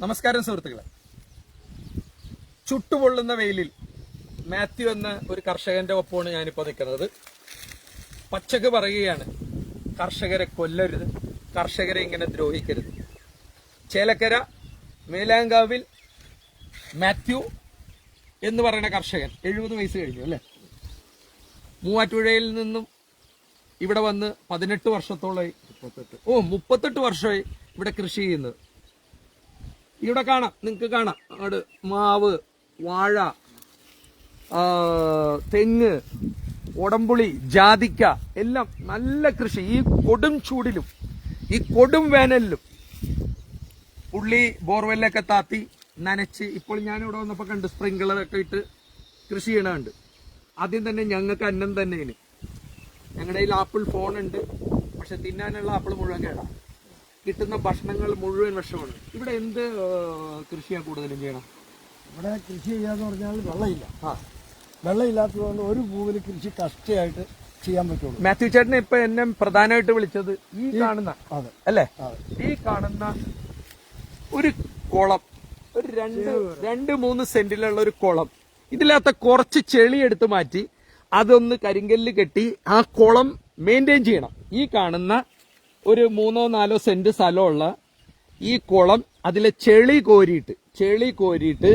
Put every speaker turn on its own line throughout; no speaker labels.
നമസ്കാരം സുഹൃത്തുക്കളെ. ചുട്ടുപൊള്ളുന്ന വെയിലിൽ മാത്യു എന്ന ഒരു കർഷകന്റെ ഒപ്പമാണ് ഞാനിപ്പോ നിൽക്കുന്നത്. പച്ചക്ക് പറയുകയാണ് കർഷകരെ കൊല്ലരുത് കർഷകരെ ഇങ്ങനെ ദ്രോഹിക്കരുത്. ചേലക്കര മേലാങ്കാവിൽ മാത്യു എന്ന് പറയുന്ന കർഷകൻ എഴുപത് വയസ്സ് കഴിഞ്ഞു അല്ലേ? മൂവാറ്റുപുഴയിൽ നിന്നും ഇവിടെ വന്ന് പതിനെട്ട് വർഷത്തോളമായി ഓ മുപ്പത്തെട്ട് വർഷമായി ഇവിടെ കൃഷി ചെയ്യുന്നത്. ഇവിടെ കാണാം നിങ്ങൾക്ക് കാണാം. അവിടെ മാവ് വാഴ തെങ്ങ് ഉടമ്പുളി ജാതിക്ക എല്ലാം നല്ല കൃഷി. ഈ കൊടും ചൂടിലും ഈ കൊടും വേനലിലും പുള്ളി ബോർവെല്ലൊക്കെ താത്തി നനച്ച് ഇപ്പോൾ ഞാൻ ഇവിടെ വന്നപ്പോൾ കണ്ട് സ്പ്രിങ്കളറൊക്കെ ഇട്ട് കൃഷി ചെയ്യണുണ്ട്. ആദ്യം തന്നെ ഞങ്ങൾക്ക് അന്നം തന്നെയാണ് ഞങ്ങളുടെ കയ്യിൽ ആപ്പിൾ ഫോണുണ്ട്. പക്ഷെ തിന്നാനുള്ള ആപ്പിൾ മുഴുവൻ കേടാ. കിട്ടുന്ന ഭക്ഷണങ്ങൾ മുഴുവൻ വിഷമാണ്. ഇവിടെ എന്ത് കൃഷിയാണ് കൃഷിയാ കൂടുതലും ചെയ്യണം?
ഇവിടെ കൃഷി ചെയ്യാന്ന് പറഞ്ഞാൽ വെള്ളമില്ല.
ആ.
വെള്ളമില്ലാത്തതുകൊണ്ട് ഒരു ഭൂമിയിൽ കൃഷി കഷ്ടയായിട്ട് ചെയ്യാൻ പറ്റുള്ളൂ.
മാത്യു ചേട്ടനെ ഇപ്പൊ എന്നെ പ്രധാനമായിട്ട് വിളിച്ചത് ഈ കാണുന്ന
അതെ.
അല്ലേ? ഈ കാണുന്ന ഒരു കുളം ഒരു രണ്ട് രണ്ട് മൂന്ന് സെന്റിലുള്ള ഒരു കുളം. ഇതിനകത്ത് കുറച്ച് ചെളി എടുത്ത് മാറ്റി അതൊന്ന് കരിങ്കല്ല് കെട്ടി ആ കുളം മെയിന്റെയിൻ ചെയ്യണം. ഈ കാണുന്ന ഒരു മൂന്നോ നാലോ സെന്റ് സ്ഥലമുള്ള ഈ കുളം അതിലെ ചെളി കോരിയിട്ട് ചെളി കോരിയിട്ട്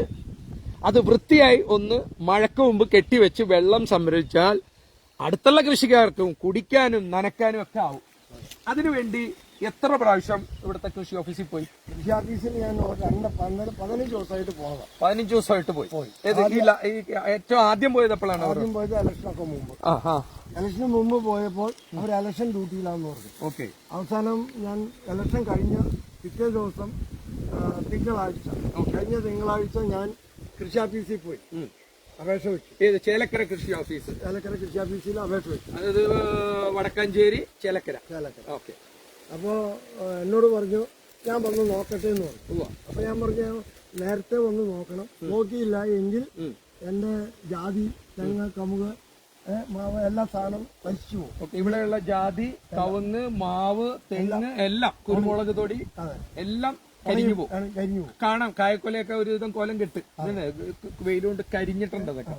അത് വൃത്തിയായി ഒന്ന് മഴക്ക് മുമ്പ് കെട്ടിവെച്ച് വെള്ളം സംരക്ഷിച്ചാൽ അടുത്തുള്ള കൃഷിക്കാർക്കും കുടിക്കാനും നനയ്ക്കാനും ഒക്കെ ആവും. അതിനുവേണ്ടി എത്ര പ്രാവശ്യം ഇവിടുത്തെ കൃഷി ഓഫീസിൽ പോയി?
കൃഷി ഓഫീസിൽ ഞാൻ രണ്ട് പന്ത്രണ്ട് പതിനഞ്ച് ദിവസമായിട്ട് പോകാം
പതിനഞ്ച് ദിവസമായിട്ട് പോയി. ഏറ്റവും ആദ്യം പോയത് എപ്പോഴാണ്
ആദ്യം പോയത് ഇലക്ഷനൊക്കെ മുമ്പ്. ഇലക്ഷന് മുമ്പ് പോയപ്പോൾ അവർ ഇലക്ഷൻ ഡ്യൂട്ടിയിലാന്ന് പറഞ്ഞു.
ഓക്കെ.
അവസാനം ഞാൻ ഇലക്ഷൻ കഴിഞ്ഞ പിറ്റേ ദിവസം തിങ്കളാഴ്ച കഴിഞ്ഞ തിങ്കളാഴ്ച ഞാൻ കൃഷി ഓഫീസിൽ പോയി. അപേക്ഷ വെച്ചു.
ഏത് ചേലക്കര കൃഷി ഓഫീസ്?
ചേലക്കര കൃഷി ഓഫീസിൽ അപേക്ഷ വെച്ചു.
അതായത് വടക്കാഞ്ചേരി ചേലക്കര.
ചേലക്കര.
ഓക്കെ.
അപ്പോൾ എന്നോട് പറഞ്ഞു ഞാൻ വന്ന് നോക്കട്ടെ എന്ന് പറഞ്ഞു. അപ്പൊ ഞാൻ പറഞ്ഞു നേരത്തെ വന്ന് നോക്കണം. നോക്കിയില്ല എങ്കിൽ എന്റെ ജാതി തെങ്ങ് കമുക് മാവ് എല്ലാ സാധനം പശിച്ചു പോകും.
ഇവിടെയുള്ള ജാതി കവുങ്ങ് മാവ് തെങ്ങ് എല്ലാം. കുരുമുളക് തൊടി എല്ലാം കരിഞ്ഞു പോകും. കാണാം. കായക്കൊലയൊക്കെ ഒരുവിധം കോലം കെട്ട്. വെയിലുകൊണ്ട് കരിഞ്ഞിട്ടുണ്ട് അതൊക്കെ.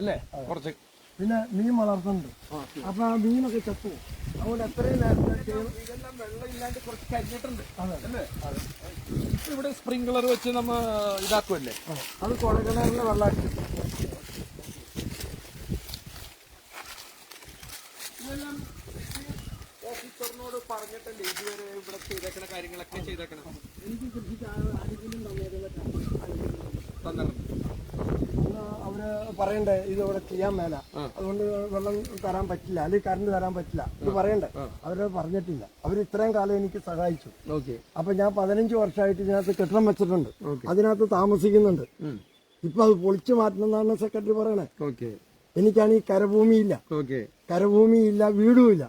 അല്ലേ? കുറച്ച്.
പിന്നെ മീൻ വളർത്തുന്നുണ്ട്. അപ്പൊ ആ മീനൊക്കെ ചത്തു അതുകൊണ്ട് എത്രയും
കുറച്ച് കരിഞ്ഞിട്ടുണ്ട്. ഇവിടെ സ്പ്രിംഗ്ലർ വെച്ച് നമ്മ ഇതാക്കുമല്ലേ
അത് കുഴക്കിണറിന് വെള്ളം അടിച്ചു
ഇതെല്ലാം ഇതുവരെ ഇവിടെ ചെയ്തേക്കണ കാര്യങ്ങളൊക്കെ ചെയ്തേക്കണം.
അവർ പറയണ്ടേ ഇത് ഇവിടെ ചെയ്യാൻ മേല. അതുകൊണ്ട് വെള്ളം തരാൻ പറ്റില്ല അല്ലെങ്കിൽ കറണ്ട് തരാൻ പറ്റില്ല. ഇത് പറയണ്ടേ? അവർ പറഞ്ഞിട്ടില്ല. അവർ ഇത്രയും കാലം എനിക്ക് സഹായിച്ചു.
ഓക്കെ.
അപ്പൊ ഞാൻ പതിനഞ്ച് വർഷമായിട്ട് ഇതിനകത്ത് കെട്ടിടം വെച്ചിട്ടുണ്ട്. അതിനകത്ത് താമസിക്കുന്നുണ്ട്. ഇപ്പൊ അത് പൊളിച്ചു മാറ്റണം എന്നാണ് സെക്രട്ടറി പറയണേ. എനിക്കാണെങ്കിൽ കരഭൂമിയില്ല.
കരഭൂമി
കരഭൂമിയില്ല വീടുമില്ല.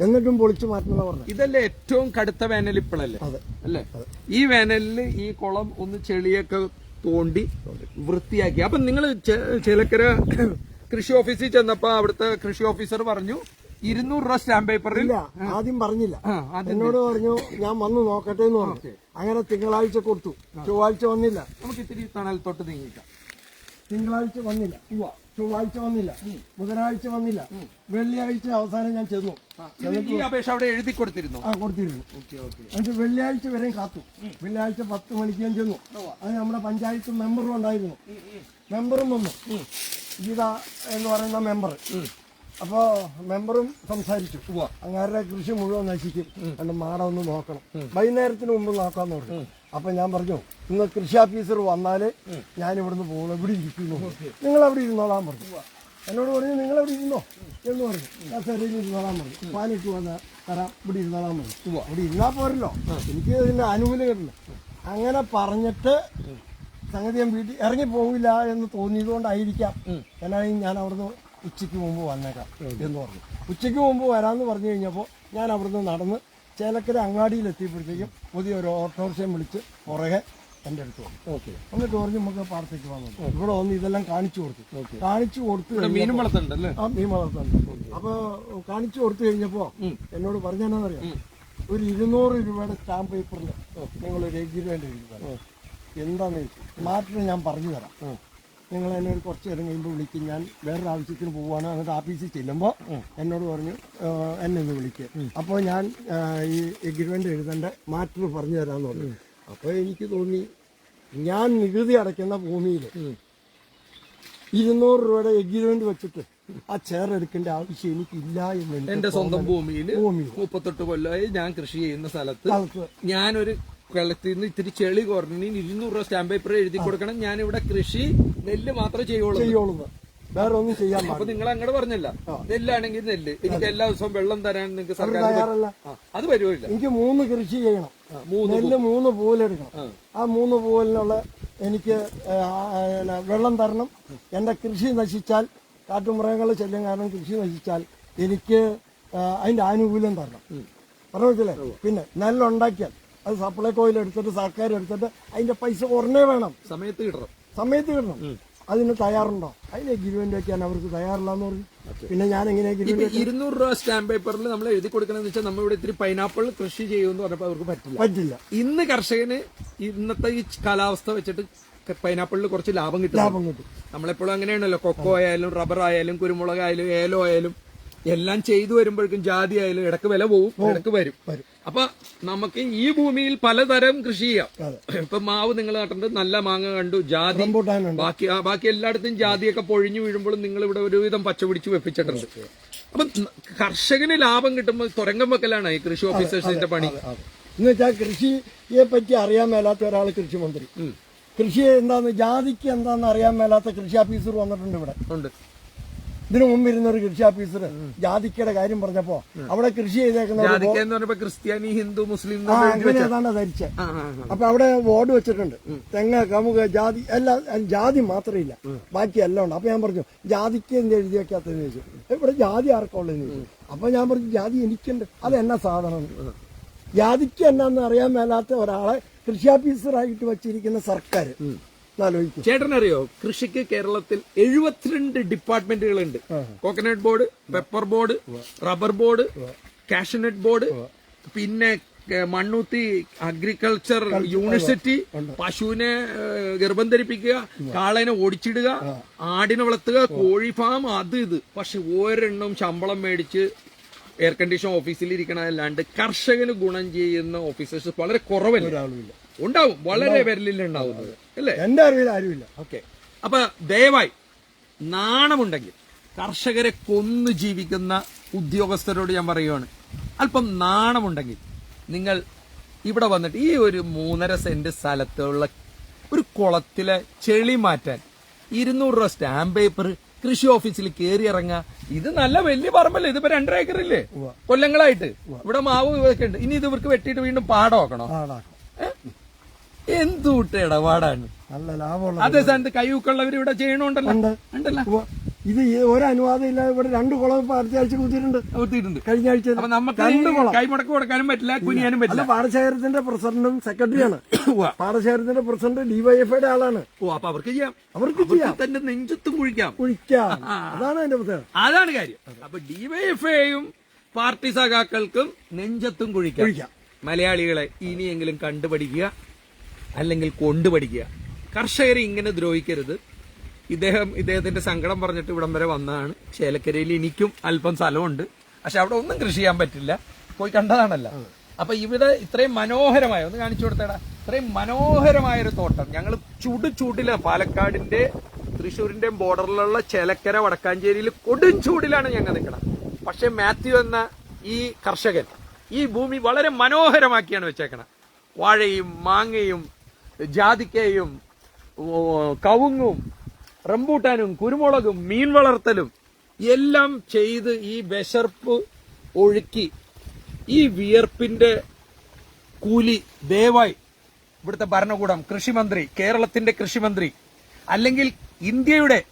എന്നിട്ടും പൊളിച്ചു മാറ്റുന്ന പറഞ്ഞു
ഇതല്ലേ ഏറ്റവും കടുത്ത വേനൽ ഇപ്പോഴല്ലേ അല്ലേ? ഈ വേനലിൽ ഈ കുളം ഒന്ന് ചെളിയൊക്കെ തോണ്ടി വൃത്തിയാക്കി. അപ്പൊ നിങ്ങൾ ചിലക്കര കൃഷി ഓഫീസിൽ ചെന്നപ്പോ അവിടുത്തെ കൃഷി ഓഫീസർ പറഞ്ഞു ഇരുന്നൂറ് രൂപ സ്റ്റാമ്പ് പേപ്പറിൽ.
ഇല്ല ആദ്യം പറഞ്ഞില്ല. എന്നോട് പറഞ്ഞു ഞാൻ വന്ന് നോക്കട്ടെ എന്ന് പറഞ്ഞു. അങ്ങനെ തിങ്കളാഴ്ച കൊടുത്തു. ചൊവ്വാഴ്ച വന്നില്ല.
നമുക്ക് ഇത്തിരി തണൽ തൊട്ട് നീങ്ങിക്കാം.
തിങ്കളാഴ്ച വന്നില്ല. ചൊവ്വാഴ്ച വന്നില്ല. ബുധനാഴ്ച വന്നില്ല. വെള്ളിയാഴ്ച അവസാനം ഞാൻ ചെന്നു.
ഈ അപേക്ഷ അവിടെ എഴുതി കൊടുത്തിരുന്നു?
ആ കൊടുത്തിരുന്നു. എന്നിട്ട് വെള്ളിയാഴ്ച വരെയും കാത്തു. വെള്ളിയാഴ്ച പത്ത് മണിക്ക് ഞാൻ ചെന്നു. അത് നമ്മുടെ പഞ്ചായത്ത് മെമ്പറും ഉണ്ടായിരുന്നു. മെമ്പറും വന്നു. ഗീത എന്ന് പറയുന്ന മെമ്പർ അപ്പോ മെമ്പറും സംസാരിച്ചു. അങ്ങാരുടെ കൃഷി മുഴുവൻ നശിക്കും. രണ്ട് മാട ഒന്ന് നോക്കണം. വൈകുന്നേരത്തിന് മുമ്പ് നോക്കാന്ന് പറഞ്ഞു. അപ്പൊ ഞാൻ പറഞ്ഞു നിങ്ങൾ കൃഷി ഓഫീസർ വന്നാൽ ഞാൻ ഇവിടുന്ന് പോകണം ഇവിടെ ഇരിക്കുന്നു? നിങ്ങൾ അവിടെ ഇരുന്നോളാൻ പറഞ്ഞു. എന്നോട് പറഞ്ഞു നിങ്ങൾ അവിടെ ഇരുന്നോ? എന്ന് പറഞ്ഞു. ഞാൻ ശരിയിൽ ഇരുന്നോളാൻ പറഞ്ഞു. പാനിട്ട് വന്ന തരാം. ഇവിടെ ഇരുന്നോളാൻ പറഞ്ഞു. അവിടെ ഇരുന്നാ പോരല്ലോ. എനിക്ക് ഇതിന്റെ ആനുകൂല്യം കിട്ടില്ല അങ്ങനെ പറഞ്ഞിട്ട് സംഗതി ഞാൻ വീട്ടിൽ ഇറങ്ങി പോകില്ല എന്ന് തോന്നിയതുകൊണ്ടായിരിക്കാം. എന്നാണെങ്കിൽ ഞാൻ അവിടുന്ന് ഉച്ചയ്ക്ക് മുമ്പ് വന്നേക്കാം എന്ന് പറഞ്ഞു. ഉച്ചയ്ക്ക് മുമ്പ് വരാമെന്ന് പറഞ്ഞു കഴിഞ്ഞപ്പോൾ ഞാൻ അവിടുന്ന് നടന്ന് ചേലക്കര അങ്ങാടിയിൽ എത്തിയപ്പോഴത്തേക്കും പുതിയ ഒരു ഓട്ടോറിക്ഷയും വിളിച്ച് പുറകെ എന്റെ അടുത്ത് വന്നു.
ഓക്കെ.
എന്നിട്ട് പറഞ്ഞ് നമുക്ക് പാടത്തേക്ക് വന്നു ഇവിടെ വന്ന് ഇതെല്ലാം കാണിച്ചു കൊടുത്തു. കാണിച്ചു കൊടുത്ത്
മീൻ അല്ലേ
ആ മീൻ വളർത്തുന്നുണ്ട് അപ്പോൾ കാണിച്ചു കൊടുത്തു കഴിഞ്ഞപ്പോൾ എന്നോട് പറഞ്ഞാണെന്നറിയാം ഒരു ഇരുന്നൂറ് രൂപയുടെ സ്റ്റാമ്പ് പേപ്പറിൽ നിങ്ങൾ എഗ്രിമെന്റ് എഴുതി തരാം. എന്താന്ന് ചോദിച്ചു മാറ്റിന് ഞാൻ പറഞ്ഞു തരാം. നിങ്ങൾ എന്നെ ഒരു കുറച്ച് നേരം കഴിയുമ്പോൾ വിളിക്കും. ഞാൻ വേറൊരു ആവശ്യത്തിന് പോവുകയാണ് എന്നിട്ട് ഓഫീസിൽ ചെല്ലുമ്പോൾ എന്നോട് പറഞ്ഞു "ആ, എന്നെ ഒന്ന് വിളിക്കുക അപ്പോൾ ഞാൻ ഈ എഗ്രിമെന്റ് എഴുതേണ്ട മാറ്റർ പറഞ്ഞു തരാമെന്ന് പറഞ്ഞു. അപ്പോൾ എനിക്ക് തോന്നി ഞാൻ നികുതി അടയ്ക്കുന്ന ഭൂമിയിൽ ഇരുന്നൂറ് രൂപയുടെ എഗ്രിമെന്റ് വെച്ചിട്ട് ആ ചെയർ എടുക്കേണ്ട ആവശ്യം എനിക്കില്ല എന്ന്
എന്റെ സ്വന്തം ഭൂമിയിൽ
ഭൂമി
മുപ്പത്തെട്ട് കൊല്ലമായി ഞാൻ കൃഷി ചെയ്യുന്ന സ്ഥലത്ത് ഞാനൊരു വെള്ളത്തിൽ നിന്ന് ഇത്തിരി ചെളി കുറഞ്ഞ് ഇരുന്നൂറ് രൂപ സ്റ്റാമ്പ് പേപ്പർ എഴുതി കൊടുക്കണം. ഞാൻ ഇവിടെ കൃഷി നെല്ല് മാത്രമേ ചെയ്യുള്ളൂ.
ചെയ്യുള്ളൂ. വേറെ ഒന്നും ചെയ്യാൻ
അപ്പൊ നിങ്ങൾ അങ്ങോട്ട് പറഞ്ഞല്ല നെല്ലാണെങ്കിൽ നെല്ല്. എനിക്ക് എല്ലാ ദിവസവും വെള്ളം തരാൻ നിങ്ങൾക്ക് സർക്കാർ
തയ്യാറല്ല.
അത് വരുമില്ല
എനിക്ക് മൂന്ന് കൃഷി ചെയ്യണം. നെല്ല് മൂന്ന് പൂവലെടുക്കണം. ആ. മൂന്ന് പൂവലിനുള്ള എനിക്ക് വെള്ളം തരണം. എന്റെ കൃഷി നശിച്ചാൽ കാട്ടുമൃഗങ്ങൾ ശല്യം കാരണം കൃഷി നശിച്ചാൽ എനിക്ക് അതിന്റെ ആനുകൂല്യം തരണം. പറഞ്ഞില്ലേ പിന്നെ നെല്ലുണ്ടാക്കിയാൽ അത് സപ്ലൈ കോയിൽ എടുത്തിട്ട് സർക്കാർ എടുത്തിട്ട് അതിന്റെ പൈസ ഉടനെ വേണം.
സമയത്ത് കിട്ടണം.
സമയത്ത് കിട്ടണം അതിന് തയ്യാറുണ്ടോ? അതിന് എഗ്രിമെന്റ് വെക്കാൻ അവർക്ക് തയ്യാറില്ലാന്ന് പറഞ്ഞു. പിന്നെ ഞാൻ എങ്ങനെ
ഇരുന്നൂറ് രൂപ സ്റ്റാമ്പ് പേപ്പറിൽ നമ്മൾ എഴുതി കൊടുക്കണമെന്ന് വെച്ചാൽ നമ്മൾ ഇവിടെ ഇത്തിരി പൈനാപ്പിൾ കൃഷി ചെയ്യുമെന്ന് പറഞ്ഞപ്പോൾ അവർക്ക് പറ്റില്ല.
പറ്റില്ല.
ഇന്ന് കർഷകന് ഇന്നത്തെ ഈ കാലാവസ്ഥ വെച്ചിട്ട് പൈനാപ്പിളിൽ കുറച്ച് ലാഭം കിട്ടും.
ലാഭം കിട്ടും.
നമ്മളെപ്പോഴും അങ്ങനെയാണല്ലോ. കൊക്കോ ആയാലും റബ്ബർ ആയാലും കുരുമുളക് ആയാലും ഏലോ ആയാലും എല്ലാം ചെയ്തു വരുമ്പോഴേക്കും ജാതി ആയാലും ഇടയ്ക്ക് വില പോവും ഇടയ്ക്ക് വരും. അപ്പൊ നമുക്ക് ഈ ഭൂമിയിൽ പലതരം കൃഷി ചെയ്യാം. ഇപ്പൊ മാവ് നിങ്ങൾ നട്ടിട്ട് നല്ല മാങ്ങ കണ്ടു ജാതി ബാക്കി ബാക്കി എല്ലായിടത്തും ജാതിയൊക്കെ പൊഴിഞ്ഞു വീഴുമ്പോഴും നിങ്ങൾ ഇവിടെ ഒരുവിധം പച്ച പിടിച്ച് വെപ്പിച്ചിട്ടുണ്ട്. അപ്പൊ കർഷകന് ലാഭം കിട്ടുമ്പോൾ തുരങ്കം വെക്കലാണ് ഈ കൃഷി ഓഫീസേഴ്സിന്റെ പണി.
എന്ന് വെച്ചാൽ കൃഷിയെ പറ്റി അറിയാൻ മേലാത്ത ഒരാൾ കൃഷിമന്ത്രി. കൃഷി എന്താന്ന് ജാതിക്ക് എന്താന്ന് അറിയാൻ മേലാത്ത കൃഷി ഓഫീസർ വന്നിട്ടുണ്ട് ഇവിടെ.
ഉണ്ട്.
ഇതിനു മുമ്പ് ഇരുന്ന ഒരു കൃഷി ഓഫീസർ ജാതിക്കയുടെ കാര്യം പറഞ്ഞപ്പോ അവിടെ കൃഷി ചെയ്തേക്കുന്ന
ക്രിസ്ത്യാനി ഹിന്ദു മുസ്ലിം അങ്ങനെയാണ് ധരിച്ചത്.
അപ്പൊ അവിടെ ബോർഡ് വെച്ചിട്ടുണ്ട്. തെങ്ങ് കമുക് ജാതി എല്ലാം ജാതി മാത്രമില്ല. ബാക്കി എല്ലാം ഉണ്ട്. അപ്പൊ ഞാൻ പറഞ്ഞു ജാതിക്ക് എന്ത് എഴുതി വെക്കാത്തതെന്ന് ചോദിച്ചു. ഇവിടെ ജാതി ആർക്കുള്ളതെന്ന് ചോദിച്ചു. അപ്പൊ ഞാൻ പറഞ്ഞു ജാതി എനിക്കുണ്ട്. അത് എന്നാ സാധനം ജാതിക്ക് എന്നാന്ന് അറിയാൻ മേലാത്ത ഒരാളെ കൃഷി ഓഫീസറായിട്ട് വെച്ചിരിക്കുന്ന സർക്കാർ
ചേട്ടനറിയോ കൃഷിക്ക് കേരളത്തിൽ എഴുപത്തിരണ്ട് ഡിപ്പാർട്ട്മെന്റുകളുണ്ട്. Coconut board pepper board rubber board cashew nut board പിന്നെ മണ്ണൂത്തി അഗ്രികൾച്ചർ യൂണിവേഴ്സിറ്റി പശുവിനെ ഗർഭം ധരിപ്പിക്കുക കാളേനെ ഓടിച്ചിടുക ആടിനെ വളർത്തുക കോഴി ഫാം അത് ഇത്. പക്ഷെ ഓരെണ്ണം ശമ്പളം മേടിച്ച് എയർ കണ്ടീഷൻ ഓഫീസിൽ ഇരിക്കണതല്ലാണ്ട് കർഷകന് ഗുണം ചെയ്യുന്ന ഓഫീസേഴ്സ് വളരെ കുറവല്ല? ഉണ്ടാവും. വളരെ വിരലിൽ ഉണ്ടാവുന്നത്. അല്ലേ?
എന്റെ അറിവിൽ ആരുമില്ല.
ഓക്കെ. അപ്പൊ ദയവായി നാണമുണ്ടെങ്കിൽ കർഷകരെ കൊന്നു ജീവിക്കുന്ന ഉദ്യോഗസ്ഥരോട് ഞാൻ പറയുകയാണ് അല്പം നാണമുണ്ടെങ്കിൽ നിങ്ങൾ ഇവിടെ വന്നിട്ട് ഈ ഒരു മൂന്നര സെന്റ് സ്ഥലത്തുള്ള ഒരു കുളത്തിലെ ചെളി മാറ്റാൻ ഇരുന്നൂറ് രൂപ സ്റ്റാമ്പ് പേപ്പർ കൃഷി ഓഫീസിൽ കയറി ഇറങ്ങുക. ഇത് നല്ല വലിയ പറമ്പല്ലേ? ഇതിപ്പോ രണ്ടര ഏക്കറില്ലേ? കൊല്ലങ്ങളായിട്ട്. ഇവിടെ മാവ് ഒക്കെ ഉണ്ട്. ഇനി ഇത് ഇവർക്ക് വെട്ടിയിട്ട് വീണ്ടും പാടമാക്കണോ? എന്തുട്ട് ഇടപാടാണ്?
നല്ല ലാഭമുള്ള
അതേ സ്ഥാനത്ത് കൈവക്കുള്ളവർ ഇവിടെ ചെയ്യണുണ്ടല്ലോ. ഉണ്ടല്ലോ.
ഇത് ഒരു അനുവാദം ഇല്ല ഇവിടെ രണ്ട് കുളം ഇപ്പൊ അടുത്ത ആഴ്ച കുത്തിയിട്ടുണ്ട്. കഴിഞ്ഞ ആഴ്ച
അപ്പൊ നമുക്ക്
രണ്ട് കുളം.
കൈമുടക്ക് കൊടുക്കാനും പറ്റില്ല കുനിയാനും പറ്റില്ല.
പാടശേഖരത്തിന്റെ പ്രസിഡന്റും സെക്രട്ടറിയാണ്. പാടശേഖരത്തിന്റെ പ്രസിഡന്റ് ഡിവൈഎഫ്ഐയുടെ ആളാണ്.
ഓ അപ്പൊ അവർക്ക് ചെയ്യാം.
അവർക്ക് ചെയ്യാം.
നെഞ്ചത്തും കുഴിക്കാം.
കുഴിക്കാം. അതാണ് അതിന്റെ പ്രത്യേകത.
അതാണ് കാര്യം. അപ്പൊ ഡിവൈഎഫ്ഐയും പാർട്ടി സഖാക്കൾക്കും നെഞ്ചത്തും കുഴിക്കാം.
കുഴിക്കാം.
മലയാളികളെ ഇനിയെങ്കിലും കണ്ടുപഠിക്കുക. അല്ലെങ്കിൽ കൊണ്ടുപഠിക്കുക. കർഷകരെ ഇങ്ങനെ ദ്രോഹിക്കരുത്. ഇദ്ദേഹം ഇദ്ദേഹത്തിന്റെ സങ്കടം പറഞ്ഞിട്ട് ഇവിടം വരെ വന്നതാണ്. ചേലക്കരയിൽ എനിക്കും അല്പം സ്ഥലമുണ്ട്. പക്ഷെ അവിടെ ഒന്നും കൃഷി ചെയ്യാൻ പറ്റില്ല. പോയി കണ്ടതാണല്ലോ. അപ്പൊ ഇവിടെ ഇത്രയും മനോഹരമായ ഒന്ന് കാണിച്ചു കൊടുത്തേടാ. ഇത്രയും മനോഹരമായ ഒരു തോട്ടം. ഞങ്ങൾ ചുടു ചൂടില. പാലക്കാടിന്റെ തൃശ്ശൂരിന്റെയും ബോർഡറിലുള്ള ചേലക്കര വടക്കാഞ്ചേരിയിൽ കൊടും ചൂടിലാണ് ഞങ്ങൾ നിൽക്കണം പക്ഷെ മാത്യു എന്ന ഈ കർഷകൻ ഈ ഭൂമി വളരെ മനോഹരമാക്കിയാണ് വെച്ചേക്കണം വാഴയും മാങ്ങയും ജാതിക്കയും കവുങ്ങും റംബൂട്ടാനും കുരുമുളകും മീൻ വളർത്തലും എല്ലാം ചെയ്ത് ഈ വിശർപ്പ് ഒഴുക്കി ഈ വിയർപ്പിന്റെ കൂലി ദയവായി ഇവിടുത്തെ ഭരണകൂടം കൃഷിമന്ത്രി കേരളത്തിന്റെ കൃഷിമന്ത്രി അല്ലെങ്കിൽ ഇന്ത്യയുടെ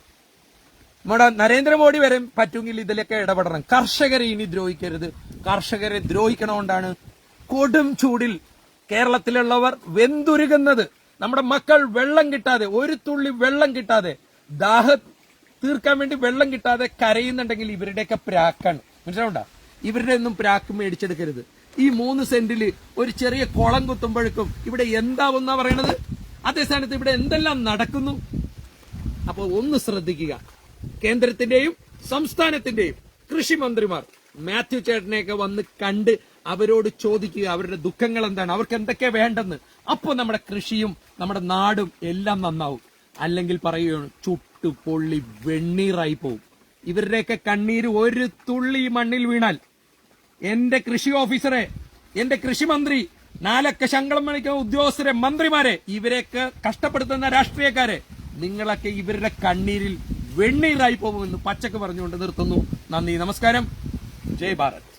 നമ്മുടെ നരേന്ദ്രമോദി വരെ പറ്റുമെങ്കിൽ ഇതിലൊക്കെ ഇടപെടണം. കർഷകരെ ഇനി ദ്രോഹിക്കരുത്. കർഷകരെ ദ്രോഹിക്കണമുണ്ടാണ് കൊടും ചൂടിൽ കേരളത്തിലുള്ളവർ വെന്തുരുകുന്നത്. നമ്മുടെ മക്കൾ വെള്ളം കിട്ടാതെ ഒരു തുള്ളി വെള്ളം കിട്ടാതെ ദാഹ തീർക്കാൻ വേണ്ടി വെള്ളം കിട്ടാതെ കരയുന്നുണ്ടെങ്കിൽ ഇവരുടെയൊക്കെ പ്രാക്കാണ്. മനസ്സിലാവണ്ട? ഇവരുടെ ഒന്നും പ്രാക്ക് മേടിച്ചെടുക്കരുത്. ഈ മൂന്ന് സെന്റിൽ ഒരു ചെറിയ കുളം കുത്തുമ്പോഴേക്കും ഇവിടെ എന്താവുന്ന പറയണത്? അതേ സ്ഥാനത്ത് ഇവിടെ എന്തെല്ലാം നടക്കുന്നു? അപ്പോൾ ഒന്ന് ശ്രദ്ധിക്കുക. കേന്ദ്രത്തിന്റെയും സംസ്ഥാനത്തിന്റെയും കൃഷി മന്ത്രിമാർ മാത്യു ചേട്ടനെയൊക്കെ വന്ന് കണ്ട് അവരോട് ചോദിക്കുക അവരുടെ ദുഃഖങ്ങൾ എന്താണ് അവർക്ക് എന്തൊക്കെ വേണ്ടെന്ന്? അപ്പോൾ നമ്മുടെ കൃഷിയും നമ്മുടെ നാടും എല്ലാം നന്നാവും. അല്ലെങ്കിൽ പറയുകയാണ് ചുട്ടു പൊള്ളി വെണ്ണീറായി പോവും. ഇവരുടെയൊക്കെ കണ്ണീര് ഒരു തുള്ളി മണ്ണിൽ വീണാൽ എന്റെ കൃഷി ഓഫീസറെ എന്റെ കൃഷിമന്ത്രി നാലൊക്കെ ശങ്കളം മേടിക്കുന്ന ഉദ്യോഗസ്ഥരെ മന്ത്രിമാരെ ഇവരെയൊക്കെ കഷ്ടപ്പെടുത്തുന്ന രാഷ്ട്രീയക്കാരെ നിങ്ങളൊക്കെ ഇവരുടെ കണ്ണീരിൽ വെണ്ണീറായി പോകുമെന്ന് പച്ചക്ക് പറഞ്ഞുകൊണ്ട് നിർത്തുന്നു. നന്ദി നമസ്കാരം. ജയ് ഭാരത്.